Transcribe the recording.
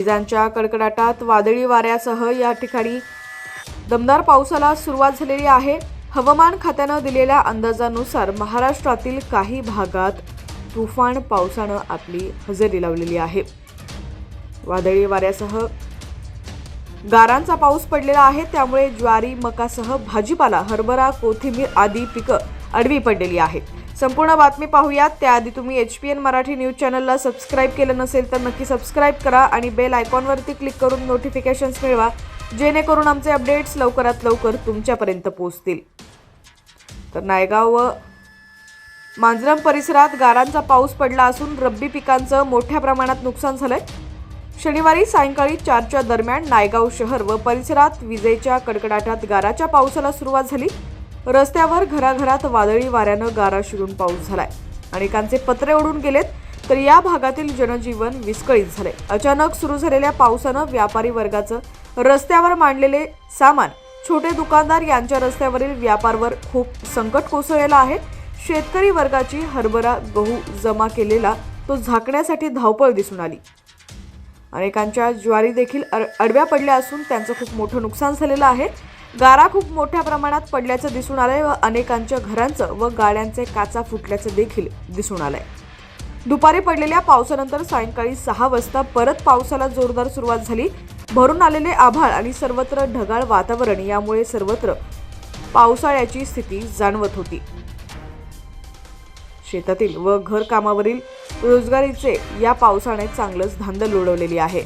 विजांच्या कडकडाटात वादळी वाऱ्यासह या ठिकाणी दमदार पावसाला सुरुवात झालेली आहे. हवामान खात्यानं दिलेल्या अंदाजानुसार महाराष्ट्रातील काही भागात तुफान पावसानं आपली हजेरी लावलेली आहे. वादळी वाऱ्यासह गारांचा पाऊस पडलेला आहे. त्यामुळे ज्वारी मकासह भाजीपाला हरभरा कोथिंबीर आदी पिकं आडवी पडलेली आहेत. संपूर्ण बातमी पाहूयात. त्याआधी तुम्ही H P N Marathi news चॅनलला सबस्क्राईब केलं नसेल तर नक्की सबस्क्राईब करा आणि बेल आयकॉनवरती क्लिक करून नोटिफिकेशन्स मिळवा जेणेकरून आमचे अपडेट्स लवकरात लवकर तुमच्यापर्यंत पोहोचतील. तर नायगाव व मांजरम परिसरात गारांचा पाऊस पडला असून रब्बी पिकांचं मोठ्या प्रमाणात नुकसान झालंय. शनिवारी सायंकाळी चारच्या दरम्यान नायगाव शहर व परिसरात विजेच्या कडकडाटात गाराच्या पावसाला सुरुवात झाली. रस्त्यावर घराघरात वादळी वाऱ्यानं गारा शिरून पाऊस झालाय. अनेकांचे पत्रे उडून गेलेत तर या भागातील जनजीवन विस्कळीत झाले अचानक सुरू झालेल्या पावसानं व्यापारी वर्गाचं रस्त्यावर मांडलेले सामान छोटे दुकानदार यांच्या रस्त्यावरील व्यापारवर खूप संकट कोसळलेलं आहे. शेतकरी वर्गाची हरभरा गहू जमा केलेला तो झाकण्यासाठी धावपळ दिसून आली. अनेकांच्या ज्वारी देखील अड- पडल्या असून त्यांचं खूप मोठं नुकसान झालेलं आहे. गारा खूप मोठ्या प्रमाणात पडल्याचं दिसून आलंय व अनेकांच्या घरांचं व गाड्यांचे काचा फुटल्याचं देखील दिसून आलंय. दुपारी पडलेल्या पावसानंतर सायंकाळी सहा वाजता परत पावसाला जोरदार सुरुवात झाली. भरून आलेले आभाळ आणि सर्वत्र ढगाळ वातावरण यामुळे सर्वत्र पावसाळ्याची स्थिती जाणवत होती. शेतातील व घरकामावरील रोजगारीचे या पावसाने चांगलंच धांदल उडवलेली आहे.